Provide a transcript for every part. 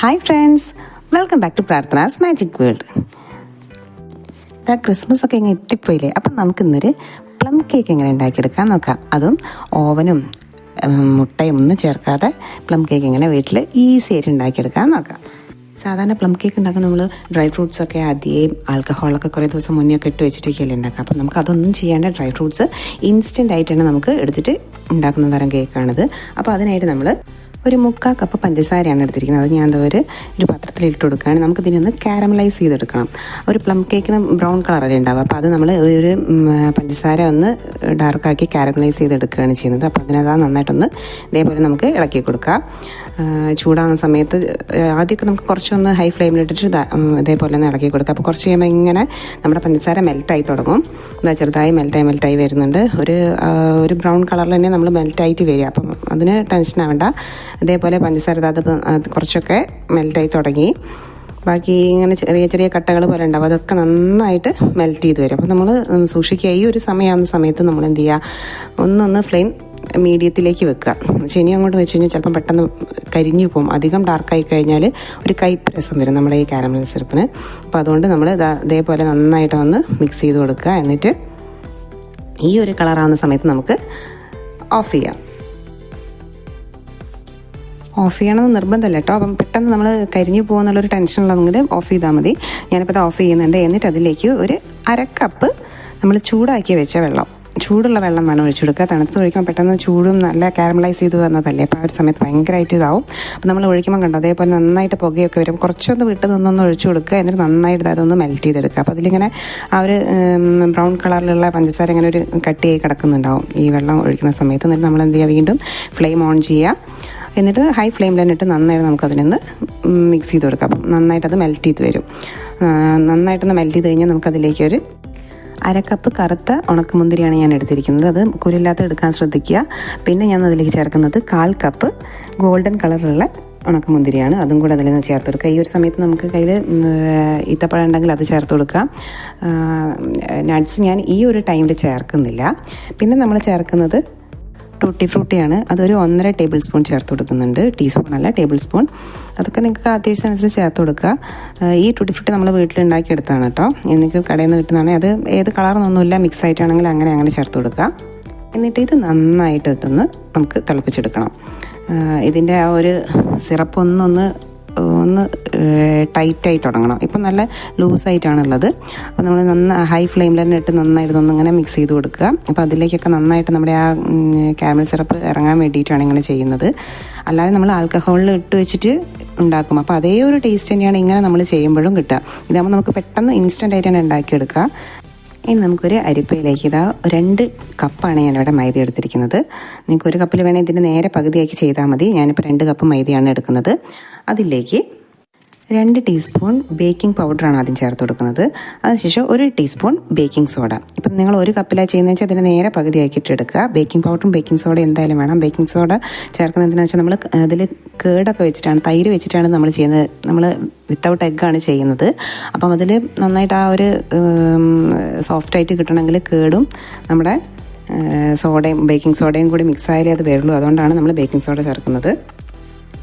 Hi friends welcome back to പ്രാർത്ഥനാസ് magic world ഇതാ Christmas ഒക്കെ ഇങ്ങനെ എത്തിപ്പോയില്ലേ? അപ്പം നമുക്ക് ഇന്നൊരു പ്ലം കേക്ക് എങ്ങനെ ഉണ്ടാക്കിയെടുക്കാൻ നോക്കാം. അതും ഓവനും മുട്ടയും ഒന്നും ചേർക്കാതെ പ്ലം കേക്ക് എങ്ങനെ വീട്ടിൽ ഈസി ആയിട്ട് ഉണ്ടാക്കിയെടുക്കാൻ നോക്കാം. സാധാരണ പ്ലം കേക്ക് ഉണ്ടാക്കാൻ നമ്മൾ ഡ്രൈ ഫ്രൂട്ട്സ് ഒക്കെ ആദ്യം ആൽക്കഹോളൊക്കെ കുറേ ദിവസം മുന്നേ ഒക്കെ ഇട്ട് വെച്ചിട്ടൊക്കെയല്ലേ ഉണ്ടാക്കുക. അപ്പം നമുക്ക് അതൊന്നും ചെയ്യാണ്ട് ഡ്രൈ ഫ്രൂട്ട്സ് ഇൻസ്റ്റന്റ് ആയിട്ടാണ് നമുക്ക് എടുത്തിട്ട് ഉണ്ടാക്കുന്ന തരം കേക്കാണിത് അപ്പോൾ അതിനായിട്ട് നമ്മൾ ഒരു മുക്കാൽ കപ്പ് പഞ്ചസാരയാണ് എടുത്തിരിക്കുന്നത്. അത് ഞാൻ അതൊരു ഒരു പത്രത്തിൽ ഇട്ട് കൊടുക്കുകയാണ്. നമുക്ക് ഇതിനൊന്ന് കാരമലൈസ് ചെയ്തെടുക്കണം. ഒരു പ്ലം കേക്കിന് ബ്രൗൺ കളറല്ലേ ഉണ്ടാവുക. അപ്പോൾ അത് നമ്മൾ ഒരു പഞ്ചസാര ഒന്ന് ഡാർക്കാക്കി കാരമലൈസ് ചെയ്തെടുക്കുകയാണ് ചെയ്യുന്നത്. അപ്പോൾ അതിനത് നന്നായിട്ടൊന്ന് ഇതേപോലെ നമുക്ക് ഇളക്കി കൊടുക്കാം. ചൂടാകുന്ന സമയത്ത് ആദ്യമൊക്കെ നമുക്ക് കുറച്ചൊന്ന് ഹൈ ഫ്ലെയിമിലിട്ടിട്ട് ഇതാ, ഇതേപോലെ ഒന്ന് ഇളക്കി കൊടുക്കുക അപ്പോൾ കുറച്ച് കഴിയുമ്പോൾ ഇങ്ങനെ നമ്മുടെ പഞ്ചസാര മെൽറ്റായി തുടങ്ങും. എന്താ ചെറുതായി മെൽറ്റായി മെൽറ്റായി വരുന്നുണ്ട്. ഒരു ഒരു ബ്രൗൺ കളറിൽ തന്നെ നമ്മൾ മെൽറ്റായിട്ട് വരിക. അപ്പം അതിന് ടെൻഷൻ ആവേണ്ട. ഇതേപോലെ പഞ്ചസാര അത് കുറച്ചൊക്കെ മെൽറ്റായി തുടങ്ങി. ബാക്കി ഇങ്ങനെ ചെറിയ ചെറിയ കട്ടകൾ പോലെ ഉണ്ടാവും. അതൊക്കെ നന്നായിട്ട് മെൽറ്റ് ചെയ്ത് വരും. അപ്പോൾ നമ്മൾ സൂക്ഷിക്കുക. ഈ ഒരു സമയമാകുന്ന സമയത്ത് നമ്മൾ എന്ത് ചെയ്യുക? ഒന്നൊന്ന് ഫ്ലെയിം മീഡിയത്തിലേക്ക് വെക്കുക. ചെനി അങ്ങോട്ട് വെച്ച് കഴിഞ്ഞാൽ ചിലപ്പം പെട്ടെന്ന് കരിഞ്ഞു പോകും. അധികം ഡാർക്കായി കഴിഞ്ഞാൽ ഒരു കയ്പ്പ് രസം വരും നമ്മുടെ ഈ കാരമൽ സിറപ്പിന് അപ്പോൾ അതുകൊണ്ട് നമ്മൾ ഇതാ ഇതേപോലെ നന്നായിട്ട് ഒന്ന് മിക്സ് ചെയ്ത് കൊടുക്കുക. എന്നിട്ട് ഈ ഒരു കളറാവുന്ന സമയത്ത് നമുക്ക് ഓഫ് ചെയ്യാം. ഓഫ് ചെയ്യണമെന്ന് നിർബന്ധമല്ല കേട്ടോ. അപ്പം പെട്ടെന്ന് നമ്മൾ കരിഞ്ഞു പോകുന്നുള്ളൊരു ടെൻഷനുള്ളതെങ്കിൽ ഓഫ് ചെയ്താൽ മതി. ഞാനിപ്പോൾ അത് ഓഫ് ചെയ്യുന്നുണ്ട്. എന്നിട്ട് അതിലേക്ക് ഒരു അര കപ്പ് നമ്മൾ ചൂടാക്കി വെച്ച വെള്ളം. ചൂടുള്ള വെള്ളം വേണം ഒഴിച്ചു കൊടുക്കുക. തണുത്ത് ഒഴിക്കുമ്പോൾ പെട്ടെന്ന് ചൂടും നല്ല കാരമലൈസ് ചെയ്ത് വന്നതല്ലേ? അപ്പോൾ ആ ഒരു സമയത്ത് ഭയങ്കരമായിട്ട് ഇതാവും. അപ്പോൾ നമ്മൾ ഒഴിക്കുമ്പോൾ കണ്ടോ അതേപോലെ നന്നായിട്ട് പുകയൊക്കെ വരും. കുറച്ചൊന്ന് വിട്ട് നിന്നൊന്ന് ഒഴിച്ചു കൊടുക്കുക. എന്നിട്ട് നന്നായിട്ട് അതൊന്ന് മെൽറ്റ് ചെയ്തെടുക്കുക. അപ്പോൾ അതിലിങ്ങനെ ആ ഒരു ബ്രൗൺ കളറിലുള്ള പഞ്ചസാര ഇങ്ങനെ ഒരു കട്ടിയായി കിടക്കുന്നുണ്ടാവും ഈ വെള്ളം ഒഴിക്കുന്ന സമയത്ത്. എന്നിട്ട് നമ്മൾ എന്ത് ചെയ്യുക? വീണ്ടും ഫ്ലെയിം ഓൺ ചെയ്യുക. എന്നിട്ട് ഹൈ ഫ്ലെയിമിൽ തന്നിട്ട് നന്നായിട്ട് നമുക്കതിനൊന്ന് മിക്സ് ചെയ്ത് കൊടുക്കാം അപ്പം നന്നായിട്ട് അത് മെൽറ്റ് ചെയ്ത് വരും. നന്നായിട്ടൊന്ന് മെൽറ്റ് ചെയ്ത് കഴിഞ്ഞാൽ നമുക്കതിലേക്ക് ഒരു അര കപ്പ് കറുത്ത ഉണക്കമുന്തിരിയാണ് ഞാൻ എടുത്തിരിക്കുന്നത്. അത് കുരില്ലാത്ത എടുക്കാൻ ശ്രദ്ധിക്കുക. പിന്നെ ഞാൻ അതിലേക്ക് ചേർക്കുന്നത് കാൽ കപ്പ് ഗോൾഡൻ കളറുള്ള ഉണക്കമുന്തിരിയാണ്. അതും കൂടെ അതിൽ നിന്ന് ചേർത്ത് കൊടുക്കുക. ഈ ഒരു സമയത്ത് നമുക്ക് കയ്യിൽ ഈത്തപ്പഴം ഉണ്ടെങ്കിൽ അത് ചേർത്ത് കൊടുക്കാം നട്ട്സ് ഞാൻ ഈ ഒരു ടൈമിൽ ചേർക്കുന്നില്ല. പിന്നെ നമ്മൾ ചേർക്കുന്നത് ടൂട്ടി ഫ്രൂട്ടിയാണ് അതൊരു ഒന്നര ടേബിൾ സ്പൂൺ ചേർത്ത് കൊടുക്കുന്നുണ്ട്. ടീസ്പൂൺ അല്ല ടേബിൾ സ്പൂൺ അതൊക്കെ നിങ്ങൾക്ക് അത്യാവശ്യമനുസരിച്ച് ചേർത്ത് കൊടുക്കുക. ഈ ടൂട്ടി ഫ്രൂട്ടി നമ്മൾ വീട്ടിലുണ്ടാക്കിയെടുത്താണ് കേട്ടോ എനിക്ക് കടയിൽ നിന്ന് കിട്ടുന്നതാണ്. അത് ഏത് കളറൊന്നുമില്ല മിക്സ് ആയിട്ടാണെങ്കിൽ അങ്ങനെ അങ്ങനെ ചേർത്ത് കൊടുക്കുക. എന്നിട്ട് ഇത് നന്നായിട്ട് ഇട്ടൊന്ന് നമുക്ക് തിളപ്പിച്ചെടുക്കണം. ഇതിന്റെ ആ ഒരു സിറപ്പ് ഒന്നൊന്ന് ഒന്ന് ടൈറ്റായി തുടങ്ങണം. ഇപ്പം നല്ല ലൂസായിട്ടാണുള്ളത്. അപ്പോൾ നമ്മൾ നന്ന ഹൈ ഫ്ലെയിമിൽ തന്നെ ഇട്ട് നന്നായിട്ട് ഒന്നിങ്ങനെ മിക്സ് ചെയ്ത് കൊടുക്കുക. അപ്പോൾ അതിലേക്കൊക്കെ നന്നായിട്ട് നമ്മുടെ ആ കാരമൽ സിറപ്പ് ഇറങ്ങാൻ വേണ്ടിയിട്ടാണ് ഇങ്ങനെ ചെയ്യുന്നത്. അല്ലാതെ നമ്മൾ ആൽക്കഹോളിൽ ഇട്ട് വെച്ചിട്ട് ഉണ്ടാക്കും. അപ്പോൾ അതേ ഒരു ടേസ്റ്റ് തന്നെയാണ് ഇങ്ങനെ നമ്മൾ ചെയ്യുമ്പോഴും കിട്ടുക. ഇതാകുമ്പോൾ നമുക്ക് പെട്ടെന്ന് ഇൻസ്റ്റന്റ് ആയിട്ട് തന്നെ ഉണ്ടാക്കിയെടുക്കുക ഇനി നമുക്കൊരു അരിപ്പയിലേക്ക് ഇതാ രണ്ട് കപ്പാണ് ഞാനിവിടെ മൈദ എടുത്തിരിക്കുന്നത്. നിങ്ങൾക്ക് ഒരു കപ്പിൽ വേണേൽ ഇതിന്റെ നേരെ പകുതിയാക്കി ചെയ്താൽ മതി. ഞാനിപ്പോൾ രണ്ട് കപ്പ് മൈദയാണ് എടുക്കുന്നത്. അതിലേക്ക് രണ്ട് ടീസ്പൂൺ ബേക്കിംഗ് പൗഡറാണ് ആദ്യം ചേർത്ത് കൊടുക്കുന്നത്. അതിനുശേഷം ഒരു ടീസ്പൂൺ ബേക്കിംഗ് സോഡ. ഇപ്പം നിങ്ങൾ ഒരു കപ്പിലാണ് ചെയ്യുന്നത് വെച്ചാൽ അതിനെ നേരെ പകുതിയാക്കിയിട്ട് എടുക്കുക. ബേക്കിംഗ് പൗഡറും ബേക്കിംഗ് സോഡ എന്തായാലും വേണം. ബേക്കിംഗ് സോഡ ചേർക്കുന്നതിന് വെച്ചാൽ നമ്മൾ അതിൽ കേടൊക്കെ വെച്ചിട്ടാണ് തൈര് വെച്ചിട്ടാണ് നമ്മൾ ചെയ്യുന്നത്. നമ്മൾ വിത്തൗട്ട് എഗ്ഗാണ് ചെയ്യുന്നത്. അപ്പം അതിൽ നന്നായിട്ട് ആ ഒരു സോഫ്റ്റായിട്ട് കിട്ടണമെങ്കിൽ കേടും നമ്മുടെ സോഡയും ബേക്കിംഗ് സോഡയും കൂടി മിക്സായാലേ അത് വരുള്ളൂ അതുകൊണ്ടാണ് നമ്മൾ ബേക്കിംഗ് സോഡ ചേർക്കുന്നത്.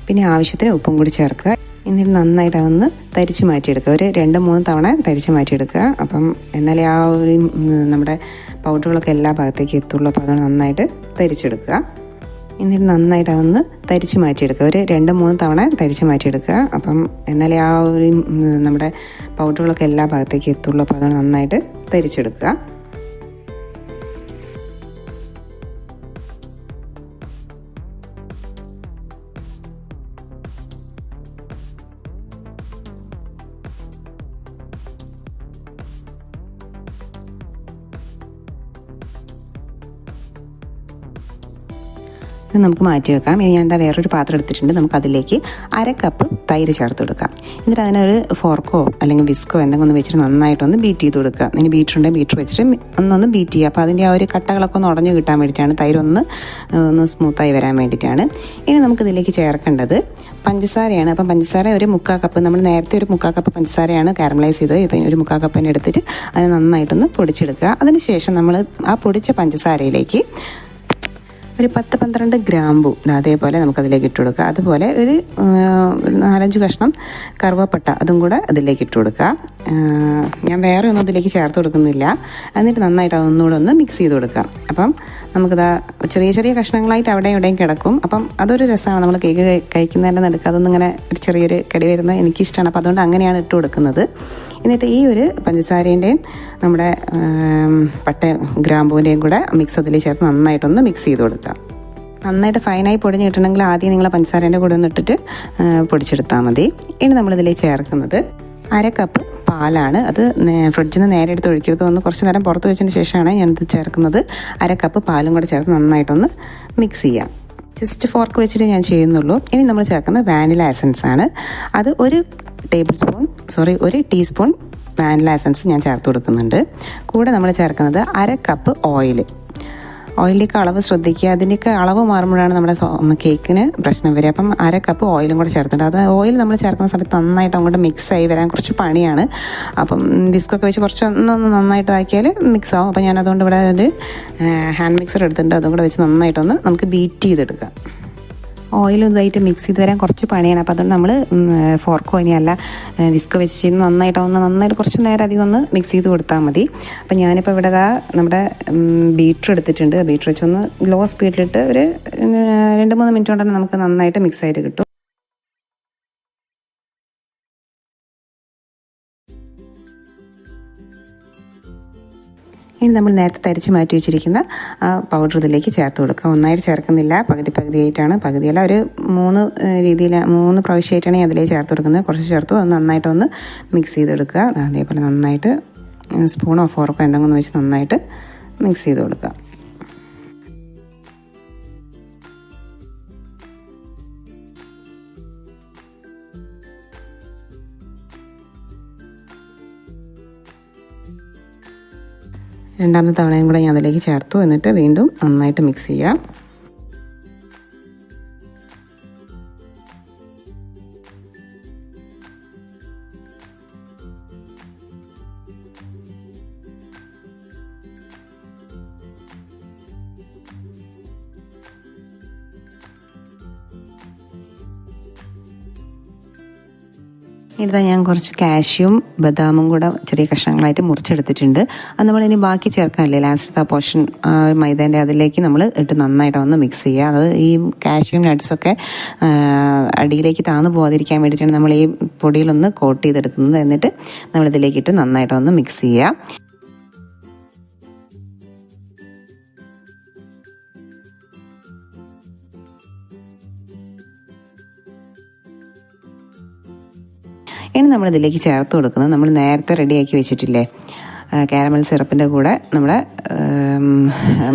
പിന്നെ ആവശ്യത്തിന് ഉപ്പും കൂടി ചേർക്കുക. എന്നിട്ട് നന്നായിട്ട് അതൊന്ന് തരിച്ച് മാറ്റിയെടുക്കുക. ഒരു രണ്ട് മൂന്ന് തവണ തരിച്ച് മാറ്റിയെടുക്കുക. അപ്പം എന്നാലേ ആ ഒരു നമ്മുടെ പൗഡറുകളൊക്കെ എല്ലാ ഭാഗത്തേക്ക് എത്തുള്ളൂ. അപ്പോൾ അത് നന്നായിട്ട് തരിച്ചെടുക്കുക. എന്നിട്ട് നന്നായിട്ട് അതൊന്ന് തരിച്ച് മാറ്റിയെടുക്കുക. ഒരു രണ്ട് മൂന്ന് തവണ തരിച്ച് മാറ്റിയെടുക്കുക. അപ്പം എന്നാലേ ആ ഒരു നമ്മുടെ പൗഡറുകളൊക്കെ എല്ലാ ഭാഗത്തേക്ക് എത്തുള്ളൂ. അപ്പോൾ അത് നന്നായിട്ട് തരിച്ചെടുക്കുക. ഇത് നമുക്ക് മാറ്റി വെക്കാം. ഇനി ഞാൻ എന്താ വേറൊരു പാത്രം എടുത്തിട്ടുണ്ട്. നമുക്ക് അതിലേക്ക് അര കപ്പ് തൈര് ചേർത്ത് കൊടുക്കാം. എന്നിട്ട് അതിനൊരു ഫോർക്കോ അല്ലെങ്കിൽ വിസ്കോ എന്തെങ്കിലും ഒന്ന് വെച്ചിട്ട് നന്നായിട്ടൊന്ന് ബീറ്റ് ചെയ്ത് കൊടുക്കുക. ഇനി ബീറ്റർ ഉണ്ടെങ്കിൽ ബീറ്റർ വെച്ചിട്ട് ഒന്നൊന്ന് ബീറ്റ് ചെയ്യുക. അപ്പോൾ അതിന്റെ ആ ഒരു കട്ടകളൊക്കെ ഒന്ന് ഉടഞ്ഞു കിട്ടാൻ വേണ്ടിയിട്ടാണ് തൈര് ഒന്ന് സ്മൂത്തായി വരാൻ വേണ്ടിയിട്ടാണ്. ഇനി നമുക്ക് ഇതിലേക്ക് ചേർക്കേണ്ടത് പഞ്ചസാരയാണ്. അപ്പം പഞ്ചസാര ഒരു മുക്കാൽ കപ്പ് നമ്മൾ നേരത്തെ ഒരു മുക്കാൽ കപ്പ് പഞ്ചസാരയാണ് കാരമലൈസ് ചെയ്തത്. ഇപ്പം ഒരു മുക്കാൽ കപ്പിനെ എടുത്തിട്ട് അത് നന്നായിട്ടൊന്ന് പൊടിച്ചെടുക്കുക. അതിനുശേഷം നമ്മൾ ആ പൊടിച്ച പഞ്ചസാരയിലേക്ക് ഒരു പത്ത് പന്ത്രണ്ട് ഗ്രാമ്പു. അതേപോലെ നമുക്കതിലേക്ക് ഇട്ട് കൊടുക്കുക. അതുപോലെ ഒരു നാലഞ്ച് കഷ്ണം കറുവപ്പട്ട അതും കൂടെ അതിലേക്ക് ഇട്ട് കൊടുക്കുക. ഞാൻ വേറെ ഒന്നും അതിലേക്ക് ചേർത്ത് കൊടുക്കുന്നില്ല. എന്നിട്ട് നന്നായിട്ട് അതൊന്നുകൂടെ ഒന്ന് മിക്സ് ചെയ്ത് കൊടുക്കുക അപ്പം നമുക്കിതാ ചെറിയ ചെറിയ കഷ്ണങ്ങളായിട്ട് അവിടെയും ഇവിടെയും കിടക്കും. അപ്പം അതൊരു രസമാണ്. നമ്മൾ കേക്ക് കഴി- കഴിക്കുന്നതിന്റെ നടുക്ക് അതൊന്നും ഇങ്ങനെ ഒരു ചെറിയൊരു കടി വരുന്നത് എനിക്കിഷ്ടമാണ്. അപ്പോൾ അതുകൊണ്ട് അങ്ങനെയാണ് ഇട്ട് കൊടുക്കുന്നത്. എന്നിട്ട് ഈ ഒരു പഞ്ചസാരേന്റെയും നമ്മുടെ പട്ട ഗ്രാമ്പൂവിന്റെയും കൂടെ മിക്സ് അതിൽ ചേർത്ത് നന്നായിട്ടൊന്ന് മിക്സ് ചെയ്ത് കൊടുക്കാം. നന്നായിട്ട് ഫൈനായി പൊടിഞ്ഞ് കിട്ടണമെങ്കിൽ ആദ്യം നിങ്ങൾ പഞ്ചസാരേന്റെ കൂടെ ഒന്ന് ഇട്ടിട്ട് പൊടിച്ചെടുത്താൽ മതി. ഇനി നമ്മളിതിലേക്ക് ചേർക്കുന്നത് അര കപ്പ് പാലാണ്. അത് ഫ്രിഡ്ജിൽ നിന്ന് നേരെ എടുത്ത് ഒഴിക്കരുത്. ഒന്ന് കുറച്ച് നേരം പുറത്ത് വെച്ചതിന് ശേഷമാണ് ഞാനിത് ചേർക്കുന്നത്. അര കപ്പ് പാലും കൂടെ ചേർത്ത് നന്നായിട്ടൊന്ന് മിക്സ് ചെയ്യാം. ജസ്റ്റ് ഫോർക്ക് വെച്ചിട്ട് ഞാൻ ചെയ്യുന്നുള്ളൂ. ഇനി നമ്മൾ ചേർക്കുന്നത് വാനില എസൻസ് ആണ്. അത് ഒരു ടേബിൾ സ്പൂൺ സോറി ഒരു ടീസ്പൂൺ വാനില എസൻസ് ഞാൻ ചേർത്ത് കൊടുക്കുന്നുണ്ട്. കൂടെ നമ്മൾ ചേർക്കുന്നത് അര കപ്പ് ഓയിൽ ഓയിലിലേക്ക് അളവ് ശ്രദ്ധിക്കുക. അതിന്റെയൊക്കെ അളവ് മാറുമ്പോഴാണ് നമ്മുടെ കേക്കിന് പ്രശ്നം വരിക. അപ്പം അര കപ്പ് ഓയിലും കൂടെ ചേർത്തിട്ട് അത് ഓയിൽ നമ്മൾ ചേർക്കുന്ന സമയത്ത് നന്നായിട്ട് അങ്ങോട്ട് മിക്സ് ആയി വരാൻ കുറച്ച് പണിയാണ്. അപ്പം വിസ്കൊക്കെ വെച്ച് കുറച്ച് ഒന്ന് നന്നായിട്ട് ആക്കിയാൽ മിക്സ് ആവും. അപ്പം ഞാൻ അതുകൊണ്ട് ഇവിടെ ഒരു ഹാൻഡ് മിക്സർ എടുത്തിട്ടുണ്ട്. അതും കൂടെ വെച്ച് നന്നായിട്ടൊന്ന് നമുക്ക് ബീറ്റ് ചെയ്തെടുക്കാം. ഓയിലും ഇതായിട്ട് മിക്സ് ചെയ്ത് വരാൻ കുറച്ച് പണിയാണ്. അപ്പോൾ അതുകൊണ്ട് നമ്മൾ ഫോർക്കോ ഇനി അല്ല വിസ്കോ വെച്ച് നന്നായിട്ട് ഒന്ന് നന്നായിട്ട് കുറച്ച് നേരം അധികം ഒന്ന് മിക്സ് ചെയ്ത് കൊടുത്താൽ മതി. അപ്പോൾ ഞാനിപ്പോൾ ഇവിടെ ഇതാ നമ്മുടെ ബീറ്റർ എടുത്തിട്ടുണ്ട്. ബീറ്റർ വെച്ചൊന്ന് ലോ സ്പീഡിലിട്ട് ഒരു രണ്ട് മൂന്ന് മിനിറ്റ് കൊണ്ടാണ് നമുക്ക് നന്നായിട്ട് മിക്സ് ആയിട്ട് കിട്ടും. ഇനി നമ്മൾ നേരത്തെ തരിച്ച് മാറ്റി വെച്ചിരിക്കുന്ന പൗഡർ ഇതിലേക്ക് ചേർത്ത് കൊടുക്കുക. ഒന്നായിട്ട് ചേർക്കുന്നില്ല. പകുതി പകുതിയായിട്ടാണ് പകുതിയല്ല ഒരു മൂന്ന് രീതിയിൽ മൂന്ന് പ്രാവശ്യമായിട്ടാണ് ഞാൻ അതിലേക്ക് ചേർത്ത് കൊടുക്കുന്നത്. കുറച്ച് ചേർത്തു. അത് നന്നായിട്ടൊന്ന് മിക്സ് ചെയ്തെടുക്കുക. കൊടുക്കുക അതേപോലെ നന്നായിട്ട് സ്പൂണോ ഫോർക്കോ എന്തെങ്കിലും വെച്ച് നന്നായിട്ട് മിക്സ് ചെയ്ത് കൊടുക്കുക. രണ്ടാമത്തെ തവണയും കൂടെ ഞാൻ അതിലേക്ക് ചേർത്തു. എന്നിട്ട് വീണ്ടും നന്നായിട്ട് മിക്സ് ചെയ്യാം. ഇതാ ഞാൻ കുറച്ച് കാഷ്യും ബദാമും കൂടെ ചെറിയ കഷ്ണങ്ങളായിട്ട് മുറിച്ചെടുത്തിട്ടുണ്ട്. അത് നമ്മൾ ഇനി ബാക്കി ചേർക്കാനല്ലേ ലാസ്റ്റ് ലാസ്റ്റത്തെ പോർഷൻ മൈദേന്റെ അതിലേക്ക് നമ്മൾ ഇട്ട് നന്നായിട്ട് ഒന്ന് മിക്സ് ചെയ്യുക. അത് ഈ കാഷ്യും നട്ട്സൊക്കെ അടിയിലേക്ക് താന്നു പോകാതിരിക്കാൻ വേണ്ടിയിട്ടാണ് നമ്മൾ ഈ പൊടിയിലൊന്ന് കോട്ട് ചെയ്തെടുക്കുന്നത്. എന്നിട്ട് ഇട്ട് നന്നായിട്ട് ഒന്ന് മിക്സ് ചെയ്യുക. ഇനി നമ്മളിതിലേക്ക് ചേർത്ത് കൊടുക്കുന്നത് നമ്മൾ നേരത്തെ റെഡിയാക്കി വെച്ചിട്ടില്ലേ? കാരമൽ സിറപ്പിന്റെ കൂടെ നമ്മുടെ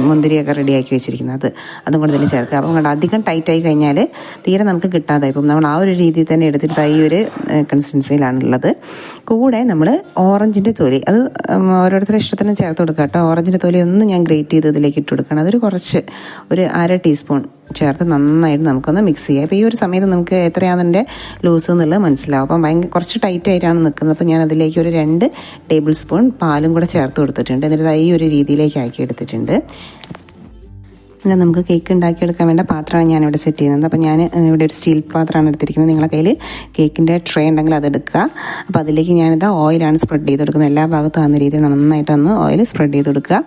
മുന്തിരിയൊക്കെ റെഡിയാക്കി വെച്ചിരിക്കുന്നത്. അത് കൂടെ ഇതിൽ ചേർക്കുക. അപ്പം കണ്ട അധികം ടൈറ്റായി കഴിഞ്ഞാൽ തീരെ നമുക്ക് കിട്ടാതായി ഇപ്പം നമ്മൾ ആ ഒരു രീതിയിൽ തന്നെ എടുത്തിട്ട് ഈ ഒരു കൺസിസ്റ്റൻസിയിലാണുള്ളത് കൂടെ നമ്മൾ ഓറഞ്ചിന്റെ തൊലി. അത് ഓരോരുത്തരുടെ ഇഷ്ടത്തിന് ചേർത്ത് കൊടുക്കുക കേട്ടോ. ഓറഞ്ചിന്റെ തൊലി ഒന്ന് ഞാൻ ഗ്രേറ്റ് ചെയ്ത് ഇതിലേക്ക് ഇട്ട് കൊടുക്കണം അതൊരു കുറച്ച് ഒരു അര ടീസ്പൂൺ ചേർത്ത് നന്നായിട്ട് നമുക്കൊന്ന് മിക്സ് ചെയ്യാം അപ്പോൾ ഈ ഒരു സമയത്ത് നമുക്ക് എത്രയാണെന്റെ ലൂസ് എന്നുള്ളത് മനസ്സിലാവും. അപ്പം ഭയങ്കര കുറച്ച് ടൈറ്റ് ആയിട്ടാണ് നിൽക്കുന്നത്. അപ്പോൾ ഞാൻ അതിലേക്ക് ഒരു രണ്ട് ടേബിൾ സ്പൂൺ പാലും കൂടെ ചേർത്ത് കൊടുത്തിട്ടുണ്ട്. എന്നിട്ട് ഈ ഒരു രീതിയിലേക്ക് ആക്കി എടുത്തിട്ടുണ്ട്. പിന്നെ നമുക്ക് കേക്ക് ഉണ്ടാക്കിയെടുക്കാൻ വേണ്ട പാത്രമാണ് ഞാനിവിടെ സെറ്റ് ചെയ്യുന്നത്. അപ്പോൾ ഞാൻ ഇവിടെ ഒരു സ്റ്റീൽ പാത്രമാണ് എടുത്തിരിക്കുന്നത്. നിങ്ങളുടെ കയ്യിൽ കേക്കിന്റെ ട്രേ ഉണ്ടെങ്കിൽ അത് എടുക്കുക. അപ്പോൾ അതിലേക്ക് ഞാനിത് ഓയിലാണ് സ്പ്രെഡ് ചെയ്ത് കൊടുക്കുന്നത് എല്ലാ ഭാഗത്തും ആകുന്ന രീതിയിൽ നന്നായിട്ടൊന്ന് ഓയിൽ സ്പ്രെഡ് ചെയ്ത് കൊടുക്കുക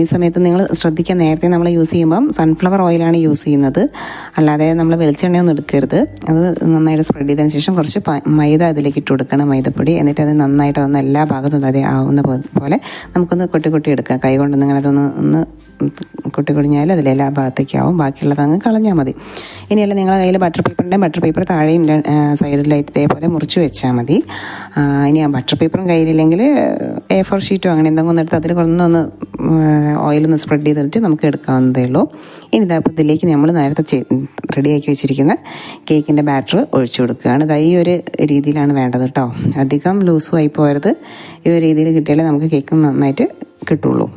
ഈ സമയത്ത് നിങ്ങൾ ശ്രദ്ധിക്കുക നേരത്തെ നമ്മൾ യൂസ് ചെയ്യുമ്പം സൺഫ്ലവർ ഓയിലാണ് യൂസ് ചെയ്യുന്നത്. അല്ലാതെ നമ്മൾ വെളിച്ചെണ്ണയൊന്നും എടുക്കരുത്. അത് നന്നായിട്ട് സ്പ്രെഡ് ചെയ്തതിന് ശേഷം കുറച്ച് മൈദ അതിലേക്ക് ഇട്ട് കൊടുക്കണം മൈദപ്പൊടി. എന്നിട്ട് അത് നന്നായിട്ട് ഒന്ന് എല്ലാ ഭാഗത്തും അതേ ആവുന്ന പോലെ നമുക്കൊന്ന് കൊട്ടി കൊട്ടി എടുക്കുക കൈ കൊണ്ടൊന്നും ഇങ്ങനെ അതൊന്ന് ഒന്ന് കൊട്ടി കൊടിഞ്ഞാൽ അതിലെല്ലാ ഭാഗത്തേക്കാവും. ബാക്കിയുള്ളത് അങ്ങ് കളഞ്ഞാൽ മതി. ഇനിയല്ല നിങ്ങളുടെ കയ്യിൽ ബട്ടർ പേപ്പർ ഉണ്ടെങ്കിൽ ബട്ടർ പേപ്പർ താഴെയും സൈഡിലായിട്ട് ഇതേപോലെ മുറിച്ച് വെച്ചാൽ മതി. ഇനി ആ ബട്ടർ പേപ്പറും കയ്യിലില്ലെങ്കിൽ എ ഫോർ ഷീറ്റോ അങ്ങനെ എന്തെങ്കിലും ഒന്ന് എടുത്ത് അതിൽ കൊണ്ടൊന്ന് ഓയിലൊന്ന് സ്പ്രെഡ് ചെയ്തിട്ട് നമുക്ക് എടുക്കാവുന്നതേ ഉള്ളൂ. ഇനി ഇതപ്പോൾ ഇതിലേക്ക് നമ്മൾ നേരത്തെ റെഡിയാക്കി വെച്ചിരിക്കുന്ന കേക്കിന്റെ ബാറ്റർ ഒഴിച്ചു കൊടുക്കുകയാണ്. ഇതാ ഈ ഒരു രീതിയിലാണ് വേണ്ടത് കേട്ടോ അധികം ലൂസും ആയി പോയത് ഈ ഒരു രീതിയിൽ കിട്ടിയാലേ നമുക്ക് കേക്ക് നന്നായിട്ട് കിട്ടുള്ളൂ.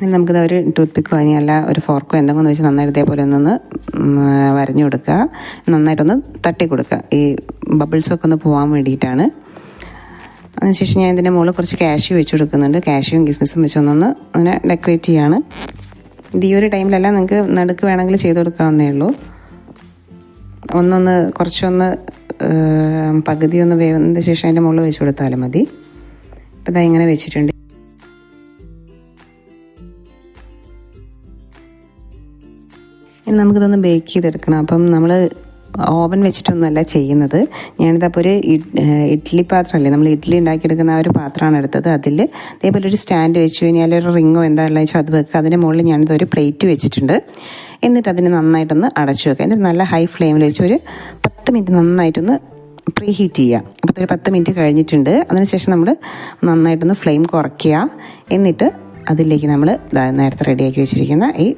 ഇനി നമുക്കിത് ഒരു ടൂത്ത് പിക്കോ അല്ല ഒരു ഫോർക്കോ എന്തെങ്കിലും വെച്ച് നന്നായിട്ട് ഇതേപോലെ ഒന്ന് വരഞ്ഞു കൊടുക്കുക. നന്നായിട്ടൊന്ന് തട്ടി കൊടുക്കുക. ഈ ബബിൾസൊക്കെ ഒന്ന് പോകാൻ വേണ്ടിയിട്ടാണ്. അതിനുശേഷം ഞാൻ ഇതിന്റെ മുകളിൽ കുറച്ച് കാഷ്യൂ വെച്ച് കൊടുക്കുന്നുണ്ട്. കാഷ്യൂവും കിസ്മിസും വെച്ച് ഒന്നൊന്ന് അങ്ങനെ ഡെക്കറേറ്റ് ചെയ്യാണ്. ഇത് ഈ ഒരു ടൈമിലല്ല നിങ്ങൾക്ക് നടുക്ക് വേണമെങ്കിൽ ചെയ്ത് കൊടുക്കാവുന്നേ ഉള്ളൂ. ഒന്നൊന്ന് കുറച്ചൊന്ന് പകുതി ഒന്ന് വേവന്നതിന് ശേഷം അതിന്റെ മുകളിൽ വെച്ച് കൊടുത്താലും മതി. ഇപ്പം ഇതാ ഇങ്ങനെ വെച്ചിട്ടുണ്ട്. നമുക്കിതൊന്ന് ബേക്ക് ചെയ്തെടുക്കണം. അപ്പം നമ്മൾ ഓവൻ വെച്ചിട്ടൊന്നുമല്ല ചെയ്യുന്നത്. ഞാനിതപ്പോൾ ഒരു ഇഡ്ഡലി പാത്രമല്ലേ? നമ്മൾ ഇഡ്ഡലി ഉണ്ടാക്കിയെടുക്കുന്ന ആ ഒരു പാത്രമാണ് എടുത്തത്. അതിൽ ഇതേപോലെ ഒരു സ്റ്റാൻഡ് വെച്ച്. കഴിഞ്ഞാൽ ഒരു റിങ്ങോ എന്താണെന്ന് വെച്ചാൽ അത് വെക്കുക. അതിന്റെ മുകളിൽ ഞാനിത് ഒരു പ്ലേറ്റ് വെച്ചിട്ടുണ്ട്. എന്നിട്ട് അതിനെ നന്നായിട്ടൊന്ന് അടച്ചു വെക്കുക. എന്നിട്ട് നല്ല ഹൈ ഫ്ലെയിമിൽ വെച്ച് ഒരു പത്ത് മിനിറ്റ് നന്നായിട്ടൊന്ന് പ്രീ ഹീറ്റ് ചെയ്യുക. അപ്പോൾ ഒരു പത്ത് മിനിറ്റ് കഴിഞ്ഞിട്ടുണ്ട്. അതിനുശേഷം നമ്മൾ നന്നായിട്ടൊന്ന് ഫ്ലെയിം കുറയ്ക്കുക. എന്നിട്ട് അതിലേക്ക് നമ്മൾ നേരത്തെ റെഡിയാക്കി വെച്ചിരിക്കുന്ന ഈ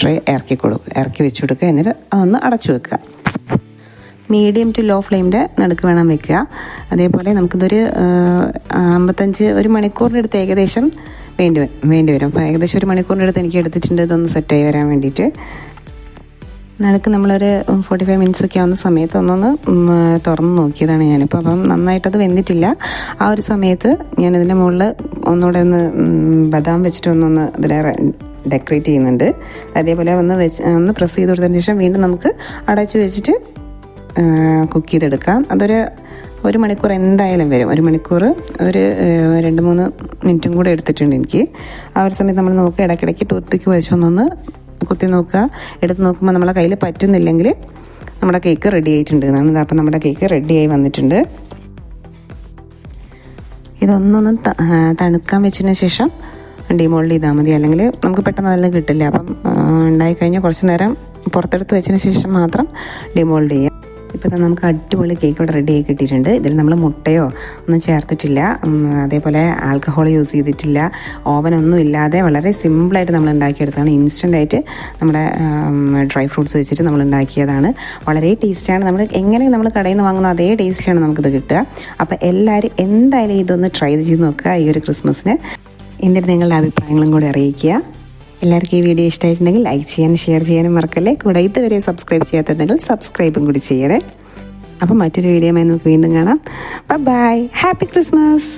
ട്രേ ഇറക്കി കൊടുക്കുക ഇറക്കി വെച്ച് കൊടുക്കുക എന്നിട്ട് അതൊന്ന് അടച്ചു വെക്കുക മീഡിയം ടു ലോ ഫ്ലെയിമിന്റെ നടുക്ക് വേണം വെക്കുക അതേപോലെ നമുക്കിതൊരു അമ്പത്തഞ്ച് ഒരു മണിക്കൂറിന്റെ അടുത്ത് ഏകദേശം വേണ്ടി വേണ്ടി വരും. അപ്പോൾ ഏകദേശം ഒരു മണിക്കൂറിന്റെ അടുത്ത് എനിക്ക് എടുത്തിട്ടുണ്ട്. ഇതൊന്ന് സെറ്റായി വരാൻ വേണ്ടിയിട്ട്. നടുക്ക് നമ്മളൊരു ഫോർട്ടി ഫൈവ് മിനിറ്റ്സ് ഒക്കെ ആവുന്ന സമയത്ത് ഒന്നൊന്ന് തുറന്ന് നോക്കിയതാണ് ഞാനിപ്പോൾ അപ്പം നന്നായിട്ടത് വെന്നിട്ടില്ല ആ ഒരു സമയത്ത് ഞാനിതിന്റെ മുകളിൽ ഒന്നുകൂടെ ഒന്ന് ബദാം വെച്ചിട്ട് ഒന്നൊന്ന് ഇതിനെ ഡെക്കറേറ്റ് ചെയ്യുന്നുണ്ട്. അതേപോലെ ഒന്ന് വെച്ച് ഒന്ന് പ്രസ് ചെയ്ത് കൊടുത്തതിന് ശേഷം വീണ്ടും നമുക്ക് അടച്ചു വെച്ചിട്ട് കുക്ക് ചെയ്തെടുക്കാം. അതൊരു ഒരു മണിക്കൂർ എന്തായാലും വരും. ഒരു മണിക്കൂർ ഒരു രണ്ട് മൂന്ന് മിനിറ്റും കൂടെ എടുത്തിട്ടുണ്ട് എനിക്ക്. ആ ഒരു സമയത്ത് നമ്മൾ നോക്കുക ഇടയ്ക്കിടയ്ക്ക് ടൂത്ത് പിക്ക് വെച്ചൊന്നൊന്ന് കുത്തി നോക്കുക. എടുത്ത് നോക്കുമ്പോൾ നമ്മളെ കയ്യിൽ പറ്റുന്നില്ലെങ്കിൽ നമ്മുടെ കേക്ക് റെഡി ആയിട്ടുണ്ട്. എന്നാണ് അപ്പം നമ്മുടെ കേക്ക് റെഡി ആയി വന്നിട്ടുണ്ട്. ഇതൊന്നൊന്ന് തണുക്കാൻ വെച്ചതിന് ശേഷം ഡിമോൾഡ് ചെയ്താൽ മതി. അല്ലെങ്കിൽ നമുക്ക് പെട്ടെന്ന് അതിൽ കിട്ടില്ല. അപ്പം ഉണ്ടായി കഴിഞ്ഞാൽ കുറച്ച് നേരം പുറത്തെടുത്ത് വെച്ചതിന് ശേഷം മാത്രം ഡിമോൾഡ് ചെയ്യാം. ഇപ്പോൾ നമുക്ക് അടിപൊളി കേക്ക് ഇവിടെ റെഡി ആയി കിട്ടിയിട്ടുണ്ട്. ഇതിൽ നമ്മൾ മുട്ടയോ ഒന്നും ചേർത്തിട്ടില്ല. അതേപോലെ ആൽക്കഹോൾ യൂസ് ചെയ്തിട്ടില്ല. ഓവനൊന്നും ഇല്ലാതെ വളരെ സിമ്പിളായിട്ട് നമ്മൾ ഉണ്ടാക്കിയെടുത്തതാണ്. ഇൻസ്റ്റന്റ് ആയിട്ട് നമ്മുടെ ഡ്രൈ ഫ്രൂട്ട്സ് വെച്ചിട്ട് നമ്മൾ ഉണ്ടാക്കിയതാണ്. വളരെ ടേസ്റ്റാണ് നമ്മൾ എങ്ങനെ നമ്മൾ കടയിൽ നിന്ന് വാങ്ങുന്ന അതേ ടേസ്റ്റിലാണ് നമുക്കിത് കിട്ടുക. അപ്പോൾ എല്ലാവരും എന്തായാലും ഇതൊന്ന് ട്രൈ ചെയ്ത് നോക്കുക ഈ ഒരു ക്രിസ്മസിന് എന്നിട്ട് നിങ്ങളുടെ അഭിപ്രായങ്ങളും കൂടി അറിയിക്കുക. എല്ലാവർക്കും ഈ വീഡിയോ ഇഷ്ടമായിട്ടുണ്ടെങ്കിൽ ലൈക്ക് ചെയ്യാനും ഷെയർ ചെയ്യാനും മറക്കല്ലേ? കൂടെ ഇതുവരെ സബ്സ്ക്രൈബ് ചെയ്യാത്തുണ്ടെങ്കിൽ സബ്സ്ക്രൈബും കൂടി ചെയ്യണേ. അപ്പം മറ്റൊരു വീഡിയോയുമായി നമുക്ക് വീണ്ടും കാണാം. By happy Christmas